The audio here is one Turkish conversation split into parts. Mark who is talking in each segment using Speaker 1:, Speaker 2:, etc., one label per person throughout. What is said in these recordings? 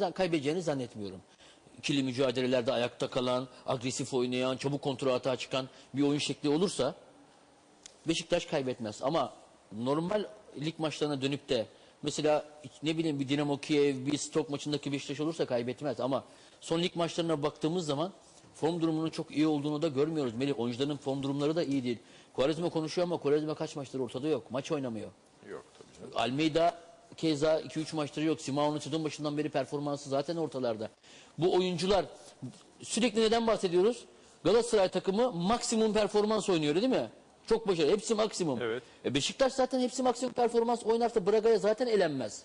Speaker 1: Ben kaybedeceğini zannetmiyorum. İkili mücadelelerde ayakta kalan, agresif oynayan, çabuk kontra atağa çıkan bir oyun şekli olursa Beşiktaş kaybetmez. Ama normal lig maçlarına dönüp de mesela ne bileyim bir Dinamo Kiev, bir Stok maçındaki Beşiktaş olursa kaybetmez. Ama son lig maçlarına baktığımız zaman form durumunun çok iyi olduğunu da görmüyoruz. Melih oyuncuların form durumları da iyi değil. Quaresma konuşuyor ama Quaresma kaç maçtır ortada yok. Maç oynamıyor.
Speaker 2: Yok tabii.
Speaker 1: Almeida keza 2-3 maçları yok. Simeone'un sezon başından beri performansı zaten ortalarda. Bu oyuncular sürekli neden bahsediyoruz? Galatasaray takımı maksimum performans oynuyor değil mi? Çok başarılı. Hepsi maksimum.
Speaker 2: Evet.
Speaker 1: E Beşiktaş zaten hepsi maksimum performans oynarsa Braga'ya zaten elenmez.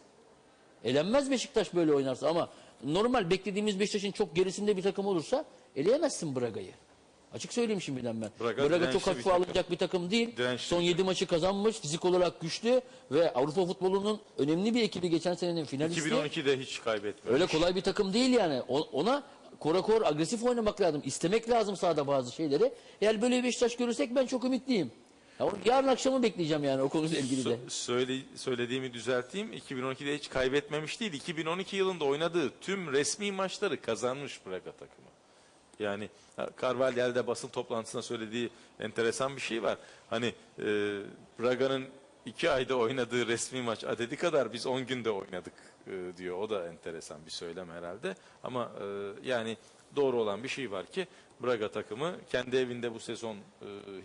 Speaker 1: Elenmez Beşiktaş böyle oynarsa ama normal beklediğimiz Beşiktaş'ın çok gerisinde bir takım olursa eleyemezsin Braga'yı. Açık söyleyeyim şimdiden ben.
Speaker 2: Braga
Speaker 1: Braga, çok hafife alınacak bir takım değil.
Speaker 2: Dirençli
Speaker 1: Son
Speaker 2: bir
Speaker 1: 7 maçı kazanmış, fizik olarak güçlü ve Avrupa futbolunun önemli bir ekibi geçen senenin finalisti.
Speaker 2: 2012'de hiç kaybetmemiş.
Speaker 1: Öyle kolay bir takım değil yani. Ona korakor agresif oynamak lazım. İstemek lazım sahada bazı şeyleri. Eğer böyle bir Beşiktaş görürsek ben çok ümitliyim. Ya yarın akşamı bekleyeceğim yani o konuyla ilgili de.
Speaker 2: Sö- söyle, söylediğimi düzelteyim. 2012'de hiç kaybetmemiş değil. 2012 yılında oynadığı tüm resmi maçları kazanmış Braga takımı. Yani ha, Carvalhal'de basın toplantısında söylediği enteresan bir şey var. Hani e, Braga'nın iki ayda oynadığı resmi maç adedi kadar biz 10 günde oynadık e, diyor. O da enteresan bir söylem herhalde. Ama e, yani doğru olan bir şey var ki Braga takımı kendi evinde bu sezon e,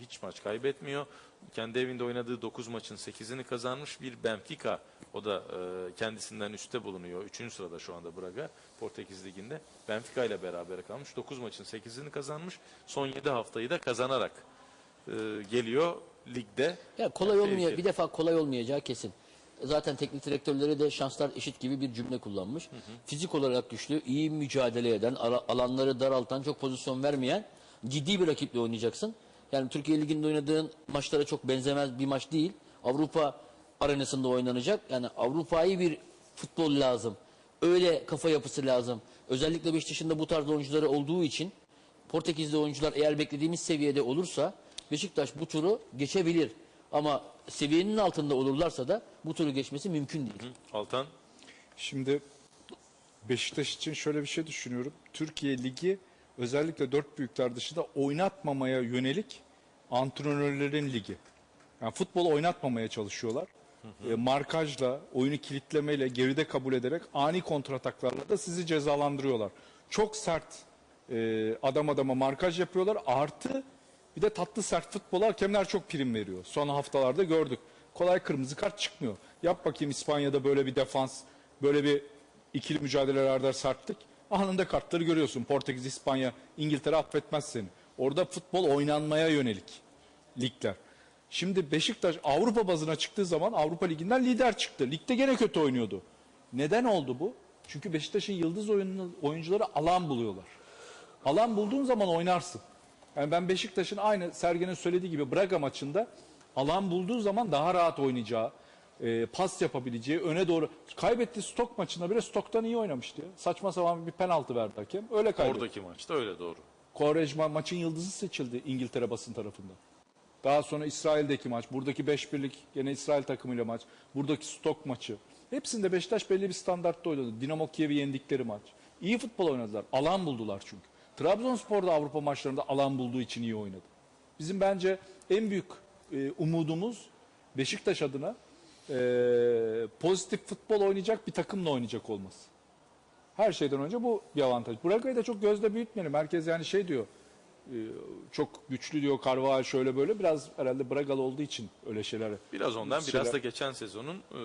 Speaker 2: hiç maç kaybetmiyor. Kendi evinde oynadığı 9 maçın 8'ini kazanmış bir Benfica. O da e, kendisinden üstte bulunuyor. 3. sırada şu anda Braga Portekiz Ligi'nde. Benfica ile beraber kalmış. 9 maçın 8'ini kazanmış. Son 7 haftayı da kazanarak e, geliyor ligde.
Speaker 1: Ya kolay olmuyor. Bir defa kolay olmayacağı kesin. Zaten teknik direktörleri de şanslar eşit gibi bir cümle kullanmış. Fizik olarak güçlü, iyi mücadele eden, alanları daraltan, çok pozisyon vermeyen ciddi bir rakiple oynayacaksın. Yani Türkiye Ligi'nde oynadığın maçlara çok benzemez bir maç değil. Avrupa arenasında oynanacak. Yani Avrupa'yı bir futbol lazım. Öyle kafa yapısı lazım. Özellikle Beşiktaş'ın da bu tarz oyuncuları olduğu için Portekizli oyuncular eğer beklediğimiz seviyede olursa Beşiktaş bu turu geçebilir. Ama seviyenin altında olurlarsa da bu turu geçmesi mümkün değil.
Speaker 2: Altan
Speaker 3: Şimdi Beşiktaş için şöyle bir şey düşünüyorum. Türkiye Ligi özellikle dört büyükler dışında oynatmamaya yönelik antrenörlerin ligi. Yani futbolu oynatmamaya çalışıyorlar. E, markajla, oyunu kilitlemeyle, geride kabul ederek ani kontrataklarla da sizi cezalandırıyorlar. Çok sert e, adam adama markaj yapıyorlar. Artı bir de tatlı sert futbola hakemler çok prim veriyor. Son haftalarda gördük. Kolay kırmızı kart çıkmıyor. Yap bakayım İspanya'da böyle bir defans, böyle bir ikili mücadelelerde sertlik. Anında kartları görüyorsun. Portekiz, İspanya, İngiltere affetmez seni. Orada futbol oynanmaya yönelik ligler. Şimdi Beşiktaş Avrupa bazına çıktığı zaman Avrupa Ligi'nden lider çıktı. Ligde gene kötü oynuyordu. Neden oldu bu? Çünkü Beşiktaş'ın yıldız oyuncu, oyuncuları alan buluyorlar. Alan bulduğun zaman oynarsın. Yani ben Beşiktaş'ın aynı Sergen'in söylediği gibi Braga maçında alan bulduğu zaman daha rahat oynayacağı, e, pas yapabileceği, öne doğru kaybetti stok maçında bile stoktan iyi oynamıştı ya. Saçma sapan bir penaltı verdi hakem. Öyle kaybetti.
Speaker 2: oradaki maçta öyle doğru.
Speaker 3: Quaresma maçın yıldızı seçildi İngiltere basın tarafından. Daha sonra İsrail'deki maç, buradaki 5-1'lik gene İsrail takımıyla maç, buradaki stok maçı. Hepsinde Beşiktaş belli bir standartta oynadı. Dinamo Kiev'i yendikleri maç. İyi futbol oynadılar. Alan buldular çünkü. Trabzonspor da Avrupa maçlarında alan bulduğu için iyi oynadı. Bizim bence en büyük e, umudumuz Beşiktaş adına e, pozitif futbol oynayacak bir takımla oynayacak olması. Her şeyden önce bu bir avantaj. Braga'yı da çok gözde büyütmeyelim. Herkes yani şey diyor. e, Çok güçlü diyor Carvajal şöyle böyle. Biraz herhalde Bragalı olduğu için öyle şeyler.
Speaker 2: Biraz ondan
Speaker 3: şeyler-
Speaker 2: biraz da geçen sezonun e,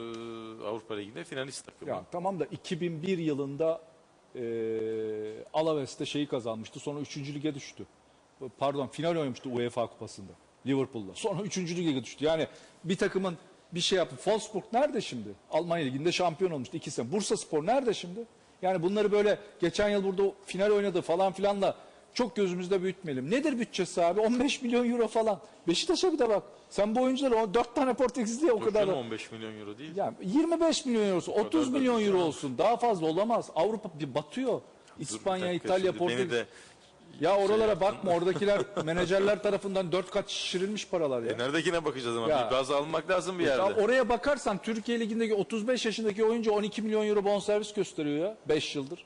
Speaker 2: Avrupa Ligi'nde finalist takımı.
Speaker 3: Ya tamam da 2001 yılında e, Alaves'te şeyi kazanmıştı. Sonra 3. lige düştü. Pardon final oynamıştı UEFA kupasında. Liverpool'da. Sonra 3. lige düştü. Yani bir takımın bir şey yaptı. Wolfsburg nerede şimdi? Almanya liginde şampiyon olmuştu 2 sene. Bursa Spor nerede şimdi? Yani bunları böyle geçen yıl burada final oynadı falan filanla çok gözümüzde büyütmeyelim. Nedir bütçesi abi? 15 milyon euro falan. Beşiktaş'a bir de bak. Sen bu oyuncuları o 4 tane Portekizli'ye o kadar
Speaker 2: canım,
Speaker 3: da-
Speaker 2: 15 milyon euro değil.
Speaker 3: yani 25 milyon euro olsun, 30
Speaker 2: da
Speaker 3: milyon euro olsun. Daha fazla olamaz. Avrupa bir batıyor. İspanya,
Speaker 2: dakika,
Speaker 3: İtalya,
Speaker 2: şimdi
Speaker 3: Portekiz.
Speaker 2: Beni de
Speaker 3: Ya oralara
Speaker 2: yaptın.
Speaker 3: bakma oradakiler menajerler tarafından dört kat şişirilmiş paralar ya.
Speaker 2: E neredekine bakacağız ama
Speaker 3: Ya.
Speaker 2: bir baz almak lazım bir
Speaker 3: Ya
Speaker 2: yerde.
Speaker 3: oraya bakarsan Türkiye Ligi'ndeki 35 yaşındaki oyuncu 12 milyon euro bonservis gösteriyor ya 5 yıldır.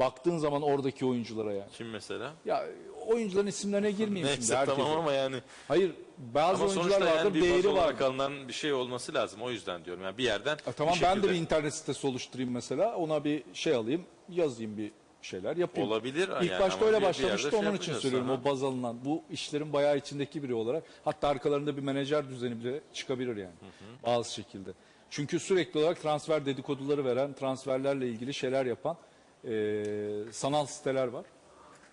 Speaker 3: Baktığın zaman oradaki oyunculara yani.
Speaker 2: Kim mesela?
Speaker 3: Ya oyuncuların isimlerine girmeyeyim şimdi
Speaker 2: Neyse
Speaker 3: herkese.
Speaker 2: tamam ama yani
Speaker 3: Hayır bazı
Speaker 2: ama
Speaker 3: oyuncular
Speaker 2: sonuçta
Speaker 3: vardır
Speaker 2: yani bir
Speaker 3: değeri
Speaker 2: olarak
Speaker 3: var.
Speaker 2: alınan bir şey olması lazım. O yüzden diyorum. Yani bir yerden
Speaker 3: E, tamam
Speaker 2: bir
Speaker 3: ben de
Speaker 2: şekilde-
Speaker 3: bir internet sitesi oluşturayım mesela. Ona bir şey alayım, yazayım bir şeyler yapayım.
Speaker 2: Olabilir
Speaker 3: İlk
Speaker 2: yani
Speaker 3: başta
Speaker 2: ama
Speaker 3: öyle
Speaker 2: bir- bir
Speaker 3: başlamıştı
Speaker 2: yerde şey
Speaker 3: onun için
Speaker 2: yapacağız.
Speaker 3: söylüyorum.
Speaker 2: Aha.
Speaker 3: O baz alınan bu işlerin bayağı içindeki biri olarak. Hatta arkalarında bir menajer düzeni bile çıkabilir yani. Bazı şekilde. Çünkü sürekli olarak transfer dedikoduları veren, transferlerle ilgili şeyler yapan e, sanal siteler var.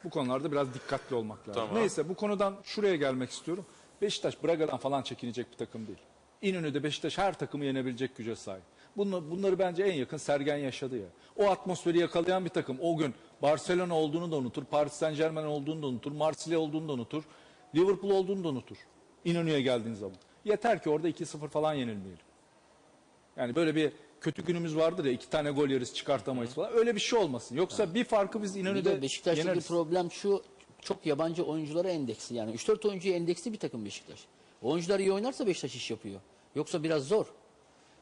Speaker 3: Bu konularda biraz dikkatli olmak lazım.
Speaker 2: Tamam.
Speaker 3: Neyse bu konudan şuraya gelmek istiyorum. Beşiktaş Braga'dan falan çekinecek bir takım değil. İnönü'de Beşiktaş her takımı yenebilecek güce sahip. Bunları, bunları bence en yakın Sergen yaşadı ya. O atmosferi yakalayan bir takım o gün Barcelona olduğunu da unutur, Paris Saint Germain olduğunu da unutur, Marsilya olduğunu da unutur, Liverpool olduğunu da unutur. İnönü'ye geldiğin zaman. Yeter ki orada 2-0 falan yenilmeyelim. Yani böyle bir kötü günümüz vardır ya iki tane gol yeriz çıkartamayız falan. Öyle bir şey olmasın. Yoksa bir farkı biz
Speaker 1: Bir
Speaker 3: İnönü'de
Speaker 1: de Beşiktaş'taki
Speaker 3: yeneriz.
Speaker 1: problem şu çok yabancı oyunculara endeksli. Yani 3-4 oyuncuya endeksli bir takım Beşiktaş. Oyuncular iyi oynarsa Beşiktaş iş yapıyor. Yoksa biraz zor.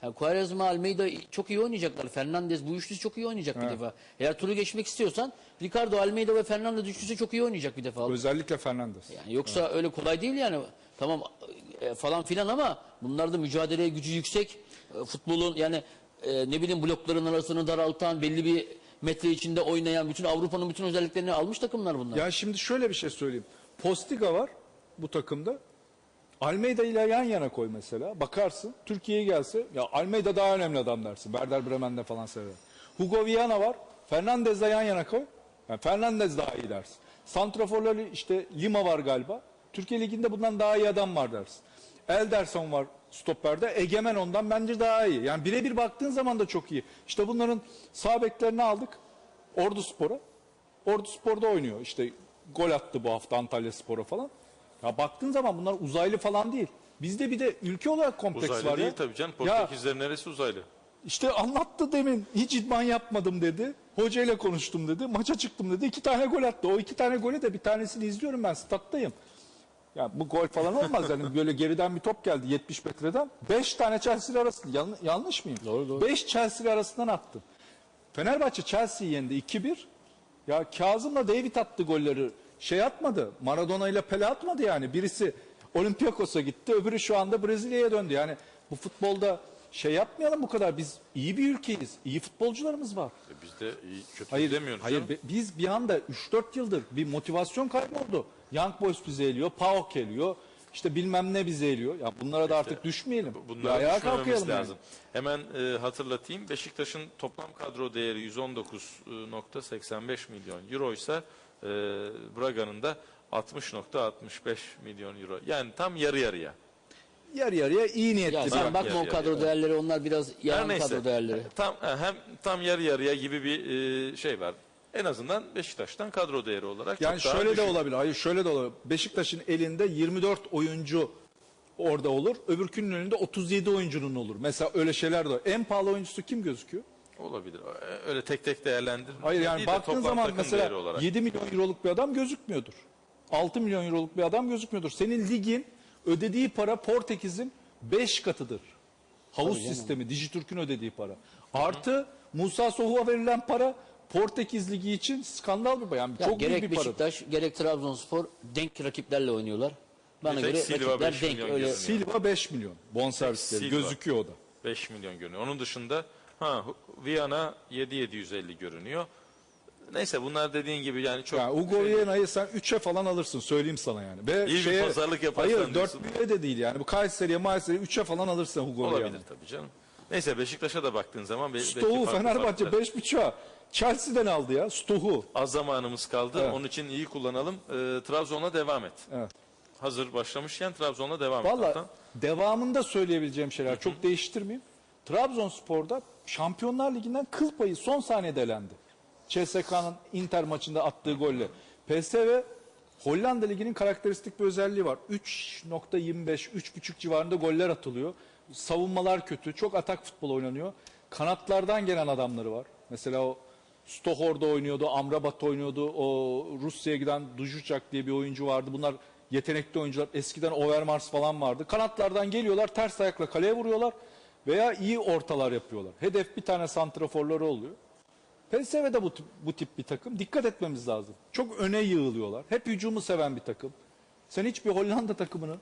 Speaker 1: Yani Quaresma, Almeida çok iyi oynayacaklar. Fernandez bu üçlüsü çok iyi oynayacak bir defa. Eğer turu geçmek istiyorsan Ricardo, Almeida ve Fernandez üçlüsü çok iyi oynayacak bir defa.
Speaker 3: Özellikle Fernandes.
Speaker 1: Yani yoksa öyle kolay değil yani. Tamam e, falan filan ama bunlar da mücadeleye gücü yüksek. E, futbolun yani e, ne bileyim blokların arasını daraltan, belli bir metre içinde oynayan, bütün Avrupa'nın bütün özelliklerini almış takımlar bunlar.
Speaker 3: Ya şimdi şöyle bir şey söyleyeyim. Postiga var bu takımda. Almeida ile yan yana koy mesela. Bakarsın Türkiye'ye gelse ya Almeida daha önemli adam dersin. Werder Bremen'de falan sever. Hugo Viana var. Fernandez'le yan yana koy. Yani Fernandez daha iyi dersin. Santraforları işte Lima var galiba. Türkiye Ligi'nde bundan daha iyi adam var dersin. Elderson var stoperde. Egemen ondan bence daha iyi. Yani birebir baktığın zaman da çok iyi. İşte bunların sağ beklerini aldık. Ordu Spor'a. Ordu Spor'da oynuyor. İşte gol attı bu hafta Antalya Spor'a falan. Ya baktığın zaman bunlar uzaylı falan değil. Bizde bir de ülke olarak kompleks
Speaker 2: Uzaylı
Speaker 3: var
Speaker 2: değil
Speaker 3: ya.
Speaker 2: tabii canım.
Speaker 3: Ya
Speaker 2: Portekizlerin neresi uzaylı?
Speaker 3: işte anlattı demin. Hiç idman yapmadım dedi. Hocayla konuştum dedi. Maça çıktım dedi. İki tane gol attı. O iki tane golü de bir tanesini izliyorum ben stat'tayım. Ya bu gol falan olmaz yani böyle geriden bir top geldi 70 metreden. 5 tane Chelsea arasında yan- yanlış mıyım?
Speaker 1: Doğru, doğru.
Speaker 3: 5 Chelsea arasından attı. Fenerbahçe Chelsea'yi yendi 2-1. Ya Kazım'la David attı golleri. Şey atmadı. Maradona ile Pele atmadı yani. Birisi Olympiakos'a gitti, öbürü şu anda Brezilya'ya döndü. Yani bu futbolda şey yapmayalım bu kadar. Biz iyi bir ülkeyiz. İyi futbolcularımız var.
Speaker 2: E biz de iyi, kötü
Speaker 3: Hayır,
Speaker 2: demiyoruz.
Speaker 3: hayır be- biz bir anda 3-4 yıldır bir motivasyon kaybı oldu. Young Boys bize eliyor, PAOK eliyor. İşte bilmem ne bize eliyor. Ya bunlara da artık düşmeyelim.
Speaker 2: Bunlara
Speaker 3: ayağa kalkayalım yani.
Speaker 2: lazım. Hemen e, hatırlatayım. Beşiktaş'ın toplam kadro değeri 119.85 milyon euro ise e, Braga'nın da 60.65 milyon euro. Yani tam yarı yarıya.
Speaker 3: Yarı yarıya iyi niyetli
Speaker 1: Ya sen
Speaker 2: bak
Speaker 1: bakma
Speaker 2: ya,
Speaker 1: o
Speaker 2: ya,
Speaker 1: kadro
Speaker 2: ya.
Speaker 1: değerleri onlar biraz
Speaker 2: neyse.
Speaker 1: kadro değerleri.
Speaker 2: Tam e, hem tam yarı yarıya gibi bir e, şey var. En azından Beşiktaş'tan kadro değeri olarak
Speaker 3: Yani
Speaker 2: çok daha
Speaker 3: şöyle de
Speaker 2: düşük.
Speaker 3: olabilir. Hayır şöyle de olabilir. Beşiktaş'ın elinde 24 oyuncu orada olur. Öbürkünün önünde 37 oyuncunun olur. Mesela öyle şeyler de var. En pahalı oyuncusu kim gözüküyor?
Speaker 2: Olabilir. E, Öyle tek tek değerlendir.
Speaker 3: Hayır yani baktığın
Speaker 2: toplam
Speaker 3: zaman mesela
Speaker 2: değeri olarak.
Speaker 3: 7 milyon euroluk bir adam gözükmüyordur. 6 milyon euroluk bir adam gözükmüyordur. Senin ligin ödediği para Portekiz'in 5 katıdır. Havuz sistemi, Dijitürk'ün ödediği para. Artı Musa Sohu'a verilen para Portekiz Ligi için skandal bir para. Yani
Speaker 1: Ya
Speaker 3: çok büyük
Speaker 1: gerek
Speaker 3: bir para.
Speaker 1: Beşiktaş gerek Trabzonspor denk rakiplerle oynuyorlar. Bana
Speaker 2: Bir tek
Speaker 1: göre
Speaker 2: Silva
Speaker 1: rakipler
Speaker 2: beş
Speaker 1: denk
Speaker 2: milyon
Speaker 1: öyle.
Speaker 3: Silva 5 milyon bonservisleri
Speaker 2: Silva.
Speaker 3: gözüküyor o da.
Speaker 2: 5 milyon görünüyor. Onun dışında ha Viyana 7750 görünüyor. Neyse bunlar dediğin gibi yani çok
Speaker 3: Yani Hugo Viana'yı sen 3'e falan alırsın söyleyeyim sana yani. Ve
Speaker 2: İyi bir pazarlık yaparsan
Speaker 3: Hayır 4
Speaker 2: diyorsun.
Speaker 3: de değil yani. Bu Kayseri'ye Kayseri'ye 3'e falan alırsın Hugo
Speaker 2: olabilir
Speaker 3: Viana'yı.
Speaker 2: tabii canım. Neyse Beşiktaş'a da baktığın zaman be-
Speaker 3: Stohu
Speaker 2: farklı
Speaker 3: Fenerbahçe
Speaker 2: farklı.
Speaker 3: 5.5'a Chelsea'den aldı ya Stohu.
Speaker 2: Az zamanımız kaldı.
Speaker 3: Evet.
Speaker 2: Onun için iyi kullanalım. Ee, Trabzon'a devam et.
Speaker 3: Evet.
Speaker 2: Hazır başlamışken Trabzon'a devam et.
Speaker 3: Valla devamında söyleyebileceğim şeyler çok değiştirmeyeyim. Trabzonspor'da Şampiyonlar Ligi'nden kıl payı son saniyede elendi. CSK'nın Inter maçında attığı golle. PSV Hollanda Ligi'nin karakteristik bir özelliği var. 3.25, 3.5 civarında goller atılıyor. Savunmalar kötü. Çok atak futbol oynanıyor. Kanatlardan gelen adamları var. Mesela o Stohor'da oynuyordu, Amrabat oynuyordu. O Rusya'ya giden Dujucak diye bir oyuncu vardı. Bunlar yetenekli oyuncular. Eskiden Overmars falan vardı. Kanatlardan geliyorlar, ters ayakla kaleye vuruyorlar veya iyi ortalar yapıyorlar. Hedef bir tane santraforları oluyor. PSV de bu tip, bu tip bir takım. Dikkat etmemiz lazım. Çok öne yığılıyorlar. Hep hücumu seven bir takım. Sen hiçbir Hollanda takımının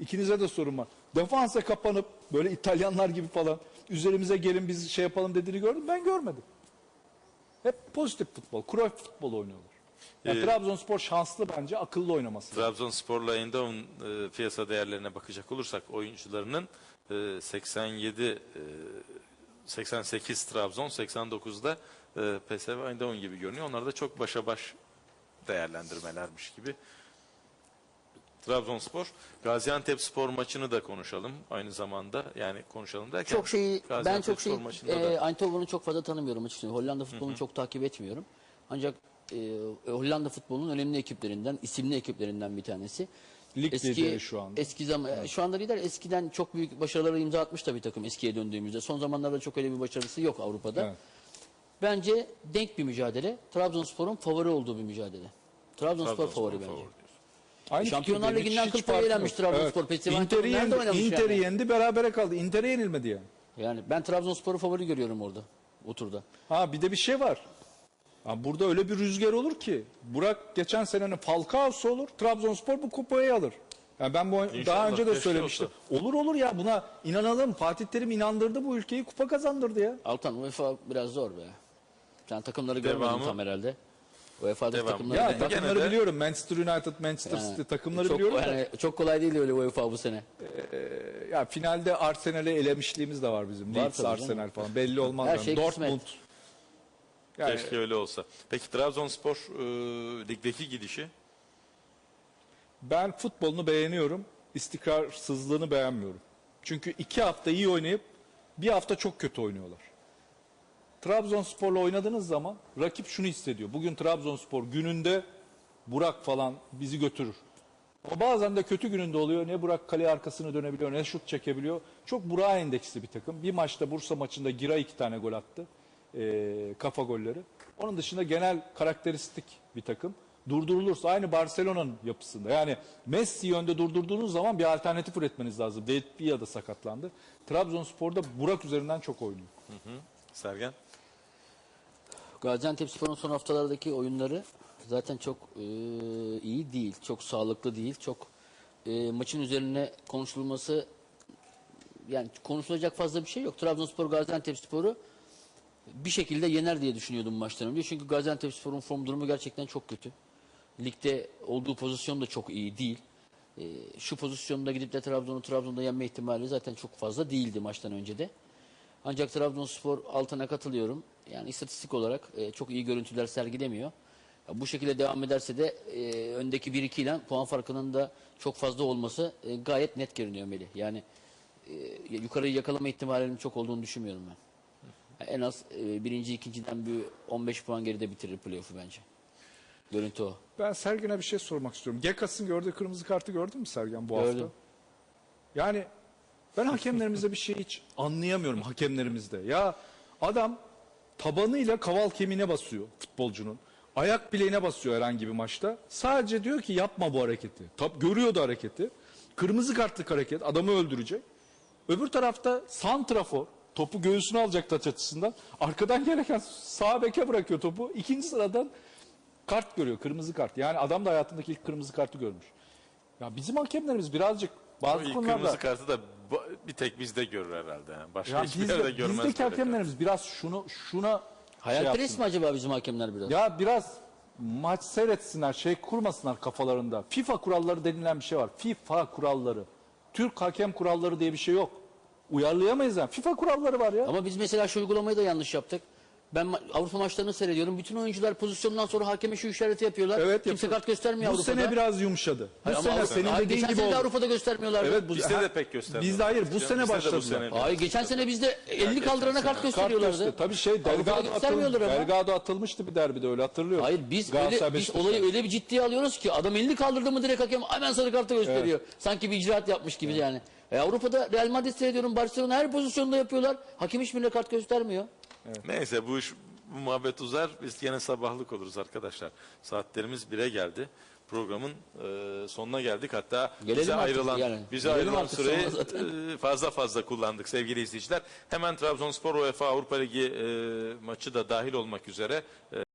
Speaker 3: ikinize de sorun var. Defansa kapanıp böyle İtalyanlar gibi falan üzerimize gelin biz şey yapalım dediğini gördüm. Ben görmedim. Hep pozitif futbol, Cruyff futbol oynuyorlar. Yani
Speaker 2: Ee,
Speaker 3: Trabzonspor şanslı bence akıllı oynaması.
Speaker 2: Trabzonspor'la Eindhoven e, piyasa değerlerine bakacak olursak oyuncularının e, 87 e, 88 Trabzon 89'da e, PSV Eindhoven gibi görünüyor. Onlar da çok başa baş değerlendirmelermiş gibi. Trabzonspor Gaziantep Spor maçını da konuşalım aynı zamanda. Yani konuşalım derken
Speaker 1: Çok şeyi ben çok şey e,
Speaker 2: da
Speaker 1: Eindhoven'u çok fazla tanımıyorum açıkçası. Hollanda futbolunu çok takip etmiyorum. Ancak e, Hollanda futbolunun önemli ekiplerinden, isimli ekiplerinden bir tanesi.
Speaker 3: Lig lideri şu anda.
Speaker 1: Eski zaman şu anda lider eskiden çok büyük başarılara imza atmış da bir takım eskiye döndüğümüzde. Son zamanlarda çok öyle bir başarısı yok Avrupa'da.
Speaker 3: Evet.
Speaker 1: Bence denk bir mücadele. Trabzonspor'un favori olduğu bir mücadele. Trabzonspor,
Speaker 2: Trabzonspor
Speaker 1: favori bence.
Speaker 2: favori diyorsun.
Speaker 3: Aynı
Speaker 1: Şampiyonlar. Ligi'nden kıl payı elenmiş. Trabzonspor. PSV
Speaker 3: Inter'i yendi, Inter'i
Speaker 1: yani?
Speaker 3: yendi berabere kaldı. Inter'e yenilmedi yani.
Speaker 1: Yani ben Trabzonspor'u favori görüyorum orada. O turda.
Speaker 3: Ha bir de bir şey var. Ha, burada öyle bir rüzgar olur ki Burak geçen senenin Falcao'su olur. Trabzonspor bu kupayı alır. Yani ben bu daha önce de söylemiştim. Olur olur ya buna inanalım. Fatih Terim inandırdı bu ülkeyi kupa kazandırdı ya.
Speaker 1: Altan UEFA biraz zor be. Sen takımları görmedin
Speaker 2: Devamı.
Speaker 1: tam herhalde. UEFA'da
Speaker 2: Devam.
Speaker 1: takımları
Speaker 3: Ya
Speaker 2: Yani gene
Speaker 3: takımları
Speaker 2: de-
Speaker 3: biliyorum. Manchester United, Manchester
Speaker 1: Yani
Speaker 3: City takımları
Speaker 1: çok,
Speaker 3: biliyorum. da.
Speaker 1: yani çok kolay değil öyle UEFA bu sene.
Speaker 3: Ya finalde Arsenal'e elemişliğimiz de var bizim.
Speaker 1: Var
Speaker 3: Leeds,
Speaker 1: tabii
Speaker 3: Arsenal falan belli olmaz.
Speaker 1: Her
Speaker 3: yani.
Speaker 1: şey
Speaker 3: Dortmund. Yani
Speaker 2: Keşke öyle olsa. Peki Trabzonspor e, ligdeki gidişi
Speaker 3: Ben futbolunu beğeniyorum. istikrarsızlığını beğenmiyorum. Çünkü iki hafta iyi oynayıp bir hafta çok kötü oynuyorlar. Trabzonspor'la oynadığınız zaman rakip şunu hissediyor. Bugün Trabzonspor gününde Burak falan bizi götürür. Ama bazen de kötü gününde oluyor. Ne Burak kale arkasını dönebiliyor ne şut çekebiliyor. Çok Burak'a endeksli bir takım. Bir maçta Bursa maçında Gira iki tane gol attı. Ee, kafa golleri. Onun dışında genel karakteristik bir takım. Durdurulursa aynı Barcelona'nın yapısında. Yani Messi'yi önde durdurduğunuz zaman bir alternatif üretmeniz lazım. David Villa da sakatlandı. Trabzonspor'da Burak üzerinden çok oynuyor.
Speaker 2: Sergen
Speaker 1: Gaziantepspor'un son haftalardaki oyunları zaten çok e, iyi değil. Çok sağlıklı değil. Çok e, maçın üzerine konuşulması yani konuşulacak fazla bir şey yok. Trabzonspor Gaziantepspor'u bir şekilde yener diye düşünüyordum maçtan önce. Çünkü Gaziantepspor'un form durumu gerçekten çok kötü. Ligde olduğu pozisyon da çok iyi değil. E, şu pozisyonda gidip de Trabzon'u Trabzon'da yenme ihtimali zaten çok fazla değildi maçtan önce de. Ancak Trabzonspor altına katılıyorum. Yani istatistik olarak e, çok iyi görüntüler sergilemiyor. Ya bu şekilde devam ederse de e, öndeki 1-2 ile puan farkının da çok fazla olması e, gayet net görünüyor Melih. Yani e, yukarıyı yakalama ihtimalinin çok olduğunu düşünmüyorum ben. Ya en az e, birinci, ikinciden bir 15 puan geride bitirir playoff'u bence. Görüntü o.
Speaker 3: Ben Sergen'e bir şey sormak istiyorum. Gekas'ın gördüğü kırmızı kartı gördün mü Sergen bu
Speaker 1: Gördüm.
Speaker 3: hafta? Yani ben hakemlerimizde bir şey hiç anlayamıyorum hakemlerimizde. Ya adam tabanıyla kaval kemiğine basıyor futbolcunun. Ayak bileğine basıyor herhangi bir maçta. Sadece diyor ki yapma bu hareketi. Tab görüyordu hareketi. Kırmızı kartlık hareket adamı öldürecek. Öbür tarafta santrafor topu göğsüne alacak taç açısından. Arkadan gelirken sağ beke bırakıyor topu. İkinci sıradan kart görüyor. Kırmızı kart. Yani adam da hayatındaki ilk kırmızı kartı görmüş. Ya bizim hakemlerimiz birazcık bazı konularda
Speaker 2: kırmızı kartı da bu- bir tek bizde görür herhalde. Başka
Speaker 3: ya
Speaker 2: hiçbir yerde görmez.
Speaker 3: bizdeki
Speaker 2: böyle
Speaker 3: hakemlerimiz biraz şunu şuna şey
Speaker 1: Hayalperest
Speaker 3: yapsın.
Speaker 1: mi acaba bizim hakemler biraz?
Speaker 3: Ya biraz maç seyretsinler, şey kurmasınlar kafalarında. FIFA kuralları denilen bir şey var. FIFA kuralları. Türk hakem kuralları diye bir şey yok. Uyarlayamayız yani. FIFA kuralları var ya.
Speaker 1: Ama biz mesela şu uygulamayı da yanlış yaptık. Ben ma- Avrupa maçlarını seyrediyorum. Bütün oyuncular pozisyondan sonra hakeme şu işareti yapıyorlar.
Speaker 3: Evet,
Speaker 1: Kimse
Speaker 3: yapıyor.
Speaker 1: kart göstermiyor
Speaker 3: Bu
Speaker 1: Avrupa'da.
Speaker 3: sene biraz yumuşadı. Bu
Speaker 1: Hayır, ama
Speaker 3: sene
Speaker 1: Avrupa-
Speaker 3: senin
Speaker 1: Hayır,
Speaker 3: dediğin
Speaker 1: geçen
Speaker 3: gibi
Speaker 1: sene de
Speaker 3: oldu.
Speaker 1: Avrupa'da göstermiyorlardı.
Speaker 3: Evet, bu,
Speaker 2: Bizde
Speaker 3: ha,
Speaker 2: de pek göstermiyor.
Speaker 3: Bizde hayır bu sene başladılar.
Speaker 1: Hayır geçen sene bizde 50
Speaker 2: geçen
Speaker 1: kaldırana kart gösteriyorlardı.
Speaker 3: göster. Tabii şey Delgado,
Speaker 1: göstermiyorlar
Speaker 3: atıl,
Speaker 1: ama.
Speaker 3: Delgado atılmıştı bir derbide öyle hatırlıyorum.
Speaker 1: Hayır biz
Speaker 3: Galatasaray,
Speaker 1: öyle, biz
Speaker 3: Beşiktaş.
Speaker 1: olayı öyle bir ciddiye alıyoruz ki adam 50 kaldırdı mı direkt hakem hemen sarı kartı gösteriyor. Sanki bir icraat yapmış gibi yani. E, Avrupa'da Real Madrid seyrediyorum Barcelona her pozisyonda yapıyorlar. Hakem hiçbirine kart göstermiyor.
Speaker 2: Neyse bu iş bu muhabbet uzar. Biz gene sabahlık oluruz arkadaşlar. Saatlerimiz 1'e geldi. Programın e, sonuna geldik. Hatta bize
Speaker 1: Gelelim artık
Speaker 2: ayrılan
Speaker 1: yani.
Speaker 2: bize
Speaker 1: Gelelim
Speaker 2: ayrılan
Speaker 1: artık
Speaker 2: süreyi
Speaker 1: sonra zaten.
Speaker 2: e, fazla fazla kullandık sevgili izleyiciler. Hemen Trabzonspor UEFA Avrupa Ligi e, maçı da dahil olmak üzere e,